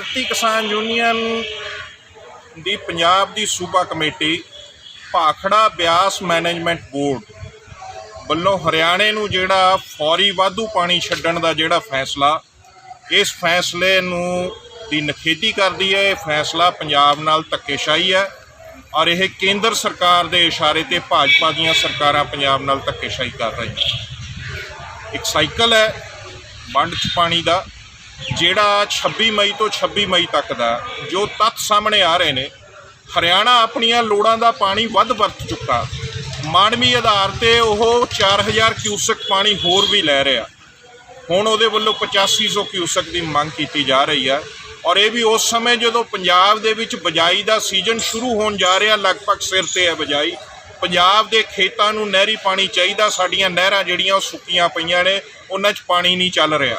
Kirti Kisan union ਦੀ ਪੰਜਾਬ ਦੀ ਸੂਬਾ committee, Bhakra Beas management board ਵੱਲੋਂ ਹਰਿਆਣੇ ਨੂੰ ਜਿਹੜਾ ਫੌਰੀ ਵਾਧੂ ਪਾਣੀ ਛੱਡਣ ਦਾ ਜਿਹੜਾ ਫੈਸਲਾ, ਇਸ ਫੈਸਲੇ ਨੂੰ ਦੀ ਨਖੇਦੀ ਕਰਦੀ ਹੈ। ਇਹ ਫੈਸਲਾ ਪੰਜਾਬ ਨਾਲ ਧੱਕੇਸ਼ਾਹੀ ਹੈ ਔਰ ਇਹ ਕੇਂਦਰ ਸਰਕਾਰ ਦੇ ਇਸ਼ਾਰੇ ਤੇ ਭਾਜਪਾ ਦੀਆਂ ਸਰਕਾਰਾਂ ਪੰਜਾਬ ਨਾਲ ਧੱਕੇਸ਼ਾਹੀ ਕਰ ਰਹੀਆਂ। ਇੱਕ ਸਾਈਕਲ ਹੈ ਵੰਡ ਚ ਪਾਣੀ ਦਾ। ਜਿਹੜਾ 26 ਮਈ ਤੋਂ 26 ਮਈ ਤੱਕ ਦਾ ਜੋ ਤੱਥ ਸਾਹਮਣੇ ਆ ਰਹੇ ਨੇ, ਹਰਿਆਣਾ ਆਪਣੀਆਂ ਲੋੜਾਂ ਦਾ ਪਾਣੀ ਵੱਧ ਵਰਤ ਚੁੱਕਾ। ਮਾਨਵੀ ਆਧਾਰ ਤੇ ਉਹ 4000 ਕਿਊਸਕ ਪਾਣੀ ਹੋਰ ਵੀ ਲੈ ਰਿਹਾ। ਹੁਣ ਉਹਦੇ ਵੱਲੋਂ 8500 ਕਿਊਸਕ ਦੀ ਮੰਗ ਕੀਤੀ ਜਾ ਰਹੀ ਹੈ ਔਰ ਇਹ ਵੀ ਉਸ ਸਮੇਂ ਜਦੋਂ ਪੰਜਾਬ ਦੇ ਵਿੱਚ ਬਜਾਈ ਦਾ ਸੀਜ਼ਨ ਸ਼ੁਰੂ ਹੋਣ ਜਾ ਰਿਹਾ, ਲਗਭਗ ਸਿਰ ਤੇ ਹੈ ਬਜਾਈ। ਪੰਜਾਬ ਦੇ ਖੇਤਾਂ ਨੂੰ ਨਹਿਰੀ ਪਾਣੀ ਚਾਹੀਦਾ, ਸਾਡੀਆਂ ਨਹਿਰਾਂ ਜਿਹੜੀਆਂ ਉਹ ਸੁੱਕੀਆਂ ਪਈਆਂ ਨੇ, ਉਹਨਾਂ 'ਚ ਪਾਣੀ ਨਹੀਂ ਚੱਲ ਰਿਹਾ।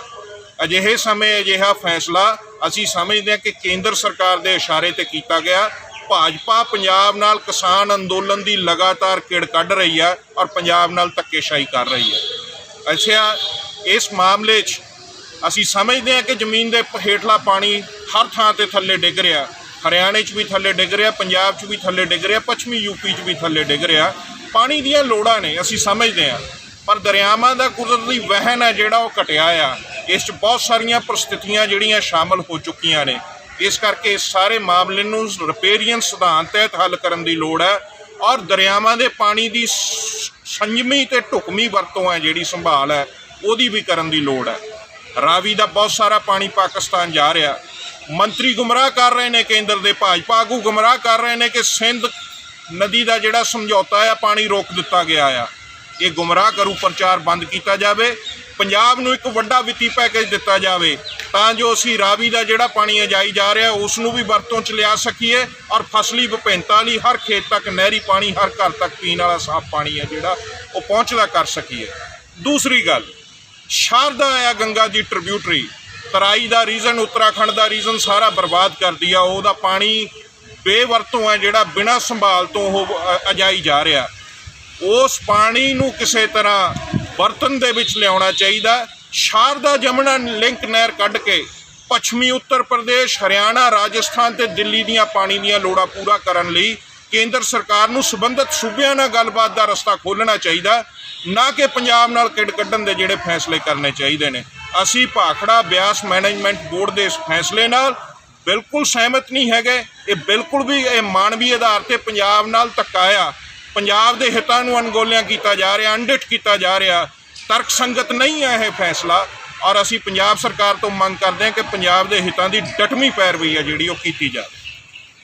ਅਜਿਹੇ ਸਮੇਂ, ਅਜਿਹਾ ਫੈਸਲਾ ਅਸੀਂ ਸਮਝਦੇ ਹਾਂ ਕਿ ਕੇਂਦਰ ਸਰਕਾਰ ਦੇ ਇਸ਼ਾਰੇ ਤੇ ਕੀਤਾ ਗਿਆ। ਭਾਜਪਾ ਪੰਜਾਬ ਨਾਲ ਕਿਸਾਨ ਅੰਦੋਲਨ ਦੀ ਲਗਾਤਾਰ ਕਿੜ ਕੱਢ ਰਹੀ ਹੈ ਔਰ ਪੰਜਾਬ ਨਾਲ ਧੱਕੇਸ਼ਾਹੀ ਕਰ ਰਹੀ ਹੈ ਅੱਛਾ, ਇਸ ਮਾਮਲੇ 'ਚ ਅਸੀਂ ਸਮਝਦੇ ਹਾਂ ਕਿ ਜ਼ਮੀਨ ਦੇ ਹੇਠਲਾ ਪਾਣੀ ਹਰ ਥਾਂ ਤੇ ਥੱਲੇ ਡਿੱਗ ਰਿਹਾ। ਹਰਿਆਣੇ 'ਚ ਵੀ ਥੱਲੇ ਡਿੱਗ ਰਿਹਾ, ਪੰਜਾਬ 'ਚ ਵੀ ਥੱਲੇ ਡਿੱਗ ਰਿਹਾ, ਪੱਛਮੀ ਯੂਪੀ 'ਚ ਵੀ ਥੱਲੇ ਡਿੱਗ ਰਿਹਾ। ਪਾਣੀ ਦੀਆਂ ਲੋੜਾਂ ਨੇ, ਅਸੀਂ ਸਮਝਦੇ ਹਾਂ। ਪਰ ਦਰਿਆਵਾਂ ਦਾ ਕੁਦਰਤੀ ਵਹਿਣ ਹੈ ਜਿਹੜਾ ਉਹ ਘਟਿਆ ਆ। ਇਸ 'ਚ ਬਹੁਤ ਸਾਰੀਆਂ ਪ੍ਰਸਥਿਤੀਆਂ ਜਿਹੜੀਆਂ ਸ਼ਾਮਲ ਹੋ ਚੁੱਕੀਆਂ ਨੇ। ਇਸ ਕਰਕੇ ਇਸ ਸਾਰੇ ਮਾਮਲੇ ਨੂੰ ਰਿਪੇਰੀਅਨ ਸਿਧਾਂਤ ਤਹਿਤ ਹੱਲ ਕਰਨ ਦੀ ਲੋੜ ਹੈ ਔਰ ਦਰਿਆਵਾਂ ਦੇ ਪਾਣੀ ਦੀ ਸ- ਸੰਜਮੀ ਤੇ ਢੁਕਵੀਂ ਵਰਤੋਂ ਹੈ ਜਿਹੜੀ ਸੰਭਾਲ ਹੈ, ਉਹਦੀ ਵੀ ਕਰਨ ਦੀ ਲੋੜ ਹੈ। ਰਾਵੀ ਦਾ ਬਹੁਤ ਸਾਰਾ ਪਾਣੀ ਪਾਕਿਸਤਾਨ ਜਾ ਰਿਹਾ। ਮੰਤਰੀ ਗੁੰਮਰਾਹ ਕਰ ਰਹੇ ਨੇ ਕੇਂਦਰ ਦੇ ਭਾਜਪਾ, ਆਗੂ ਗੁੰਮਰਾਹ ਕਰ ਰਹੇ ਨੇ ਕਿ ਸਿੰਧ ਨਦੀ ਦਾ ਜਿਹੜਾ ਸਮਝੌਤਾ ਆ, ਪਾਣੀ ਰੋਕ ਦਿੱਤਾ ਗਿਆ ਆ। ਇਹ ਗੁੰਮਰਾਹ ਕਰੂ ਪ੍ਰਚਾਰ ਬੰਦ ਕੀਤਾ ਜਾਵੇ। ਪੰਜਾਬ ਨੂੰ ਇੱਕ ਵੱਡਾ ਵਿੱਤੀ ਪੈਕੇਜ ਦਿੱਤਾ ਜਾਵੇ, ਤਾਂ ਜੋ ਅਸੀਂ ਰਾਵੀ ਦਾ ਜਿਹੜਾ ਪਾਣੀ ਅਜਾਈ ਜਾ ਰਿਹਾ ਉਸ ਨੂੰ ਵੀ ਵਰਤੋਂ 'ਚ ਲਿਆ ਸਕੀਏ ਔਰ ਫਸਲੀ ਵਿਭਿੰਨਤਾ ਲਈ ਹਰ ਖੇਤ ਤੱਕ ਨਹਿਰੀ ਪਾਣੀ, ਹਰ ਘਰ ਤੱਕ ਪੀਣ ਵਾਲਾ ਸਾਫ਼ ਪਾਣੀ ਹੈ ਜਿਹੜਾ ਉਹ ਪਹੁੰਚਦਾ ਕਰ ਸਕੀਏ। ਦੂਸਰੀ ਗੱਲ, ਸ਼ਾਰਦਾ ਆ ਗੰਗਾ ਦੀ ਟ੍ਰਿਬਿਊਟਰੀ ਤਰਾਈ ਦਾ ਰੀਜਨ ਉੱਤਰਾਖੰਡ ਦਾ ਰੀਜਨ ਸਾਰਾ ਬਰਬਾਦ ਕਰਦੀ ਆ, ਉਹਦਾ ਪਾਣੀ ਬੇਵਰਤੋਂ ਹੈ ਜਿਹੜਾ ਬਿਨਾਂ ਸੰਭਾਲ ਤੋਂ ਉਹ ਅਜਾਈ ਜਾ ਰਿਹਾ। ਉਸ ਪਾਣੀ ਨੂੰ ਕਿਸੇ ਤਰ੍ਹਾਂ ਬਰਤਨ ਦੇ ਵਿੱਚ ਲਿਆਉਣਾ ਚਾਹੀਦਾ। ਸ਼ਾਰਦਾ ਜਮਨਾ ਲਿੰਕ ਨਹਿਰ ਕੱਢ ਕੇ ਪੱਛਮੀ ਉੱਤਰ ਪ੍ਰਦੇਸ਼, ਹਰਿਆਣਾ, ਰਾਜਸਥਾਨ ਤੇ ਦਿੱਲੀ ਦੀਆਂ ਪਾਣੀ ਦੀਆਂ ਲੋੜਾਂ ਪੂਰਾ ਕਰਨ ਲਈ ਕੇਂਦਰ ਸਰਕਾਰ ਨੂੰ ਸਬੰਧਤ ਸੂਬਿਆਂ ਨਾਲ ਗੱਲਬਾਤ ਦਾ ਰਸਤਾ ਖੋਲ੍ਹਣਾ ਚਾਹੀਦਾ। ਨਾ ਕਿ ਪੰਜਾਬ ਨਾਲ ਕਿੜ ਕੱਢਣ ਦੇ ਜਿਹੜੇ ਫੈਸਲੇ ਕਰਨੇ ਚਾਹੀਦੇ ਨੇ। ਅਸੀਂ ਭਾਖੜਾ ਬਿਆਸ ਮੈਨੇਜਮੈਂਟ ਬੋਰਡ ਦੇ ਇਸ ਫੈਸਲੇ ਨਾਲ ਬਿਲਕੁਲ ਸਹਿਮਤ ਨਹੀਂ ਹੈਗੇ। ਇਹ ਬਿਲਕੁਲ ਵੀ ਇਹ ਮਾਨਵੀ ਆਧਾਰ ਤੇ ਪੰਜਾਬ ਨਾਲ ਧੱਕਾ ਆ। ਪੰਜਾਬ ਦੇ ਹਿੱਤਾਂ ਨੂੰ ਅਣਗੋਲਿਆ ਕੀਤਾ ਜਾ ਰਿਹਾ, ਅਣਡਿਠ ਕੀਤਾ ਜਾ ਰਿਹਾ ਤਰਕ ਸੰਗਤ ਨਹੀਂ ਹੈ ਇਹ ਫੈਸਲਾ। ਔਰ ਅਸੀਂ ਪੰਜਾਬ ਸਰਕਾਰ ਤੋਂ ਮੰਗ ਕਰਦੇ ਹਾਂ ਕਿ ਪੰਜਾਬ ਦੇ ਹਿੱਤਾਂ ਦੀ ਡਟਮੀ ਪੈਰਵਈ ਹੈ ਜਿਹੜੀ ਉਹ ਕੀਤੀ ਜਾਵੇ।